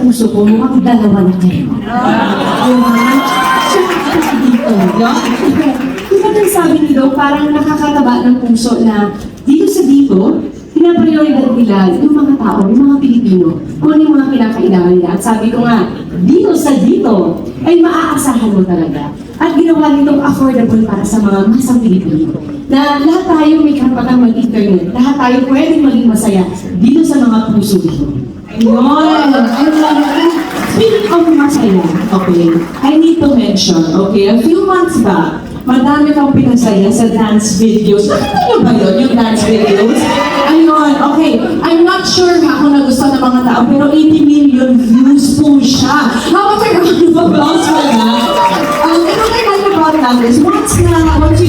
puso ko, mukhang dalawa na kayo. Yung mga, siya kasi dito. Di ba tayo sabi ni parang nakakataba ng puso na dito sa dito, pinaprioridad nila yung mga tao, yung mga Pilipino, kung ano yung mga kinakailangan nila. At sabi ko nga, dito sa dito, ay maaasahan mo talaga. At ginawa nitong affordable para sa mga masang Pilipino. Na lahat tayo may karapatang mag-internet. Lahat tayo pwedeng maging masaya dito sa mga puso dito. Ayun! Ayun! Speaking of masaya, okay, I need to mention, okay, a few months back, madami kang pinasaya sa dance videos. Nakita niyo ba yun, yung dance videos? Ayun, okay. I'm not sure ha kung nagustuhan ng mga tao, pero 80 million views po siya. How about a round of applause for that? Um, and what I like about that is, once na, once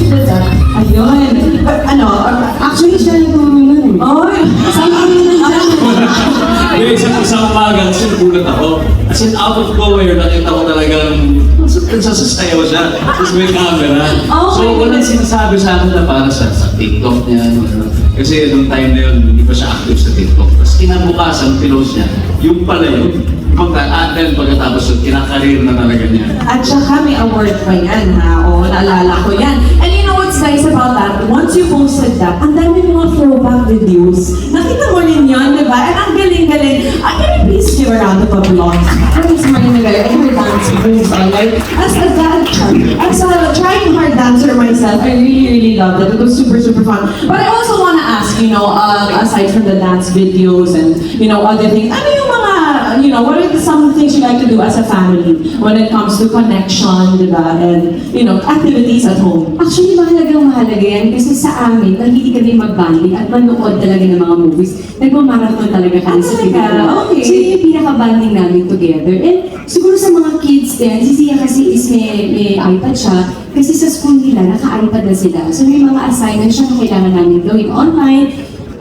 As in, out of nowhere, nakita ko talagang nagsasasayaw siya. Tapos may camera. Oh so, walang sinasabi sa akin na para sa, sa TikTok niya. ano. Kasi nung time na yun, hindi pa siya active sa TikTok. Tapos kinabukasan, pinost niya. Yung pala yun. Pagka, at then pagkatapos yun, kinakarir na talaga niya. At saka may award pa yan ha. O, naalala ko yan. And you know what's nice about that? Once you posted that, ang dami mga throwback videos. Nakita mo rin yun, ba? And ang galing-galing. Uh, can you please give a round of applause? For Miss Marina Gaya and her dance moves. uh, Like, as a dance, as a trying hard dancer myself, I really, really loved it. It was super, super fun. But I also want to ask, you know, um, aside from the dance videos and, you know, other things, ano yung know, what are the, some things you like to do as a family when it comes to connection, di ba? And, you know, activities at home. Actually, mahalagang mahalaga yan kasi sa amin, mahilig kami mag-banding at manood talaga ng mga movies. Nagmamarathon talaga kami sa? Pilipinas. Okay. So, yun yung pinaka-banding namin together. And siguro sa mga kids din, si Sia kasi is may, may iPad siya. Kasi sa school nila, naka-iPad na sila. So, may mga assignments siya na kailangan namin gawin online.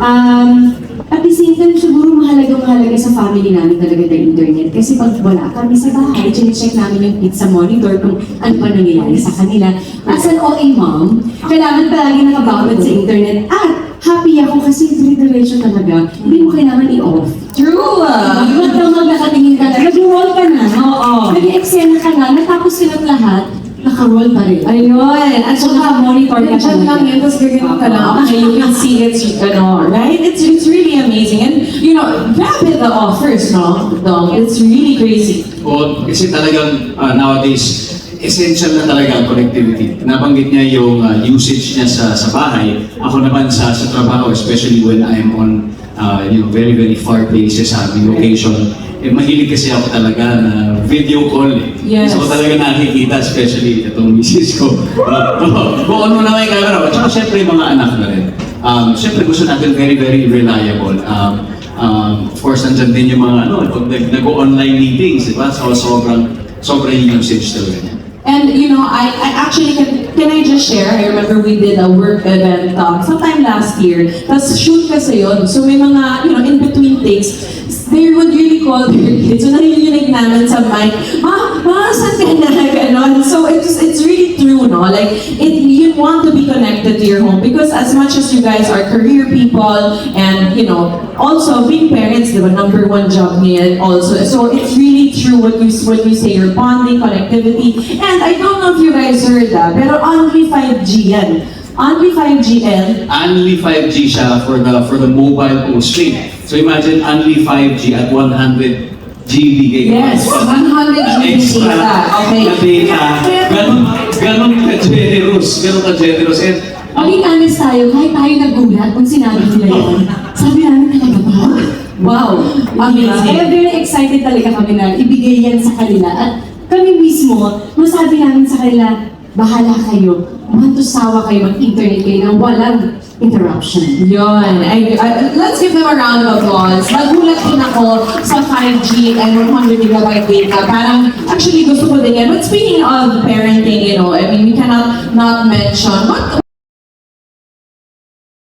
Um, at the same time, siguro mahalagang mahalaga sa family namin talaga ng internet. Kasi pag wala kami sa bahay, check namin yung kids sa monitor kung ano pa nangyayari sa kanila. As an OA mom, kailangan palagi nakabawad sa internet. At happy ako kasi dire-diretso talaga. Hindi mo kailangan i-off. True! Iwan daw nakatingin ka na, nag-roll ka na. Oo. Nag-eksena ka na, natapos silang lahat, naka-roll pa rin. Ayun. At saka, monitor ka Diyan lang yun, tapos gagawin ka lang. Okay, you can see it's, ano, right? It's, it's really amazing. And, you know, grabe the offers, no? Dong, it's really crazy. O, kasi talagang uh, nowadays, essential na talaga ang connectivity. Nabanggit niya yung uh, usage niya sa sa bahay. Ako naman sa sa trabaho, especially when I'm on uh, you know, very, very far places sa aming location, eh, mahilig kasi ako talaga na video call eh. Yes. So talaga nakikita, especially itong misis ko. Uh, Buon mo na may camera. At saka syempre yung mga anak na rin. Um, syempre gusto natin very, very reliable. Um, um, of course, nandyan din yung mga ano, pag nag- nag-online meetings, di ba? So sobrang, sobrang yung usage talaga niya. And you know, I, I actually can can I just share? I remember we did a work event um, sometime last year. Tapos shoot kasi yun. So may mga, you know, in between takes, they would really call their kids. So naririnig namin sa mic, Ma, ma, saan ka na? Ganon. So it's, it's really true, no? Like, it, you want to be connected to your home because as much as you guys are career people and, you know, also being parents, the number one job niya also. So it's really true what you, what you say, your bonding, connectivity. And I don't know if you guys heard that, pero only 5G yan. Only 5G yan. Only 5G siya for the for the mobile postpaid. So imagine only 5G at 100 GB Yes, 100 GB extra data. Okay. na data. Ganon, ganon ka-generous. Ganon ka-generous. And Maging honest tayo, kahit tayo nagulat kung sinabi nila yun. Sabi namin talaga ba? Wow, amazing. Kaya very excited talaga kami na ibigay yan sa kanila. At kami mismo, masabi namin sa kanila, bahala kayo, mantusawa kayo, mag-internet kayo nang walang interruption. Yun. I, I- let's give them a round of applause. Nagulat din ako sa 5G and 100 gigabyte data. Parang, actually gusto ko din yan. But speaking of parenting, you know, I mean, we cannot not mention, what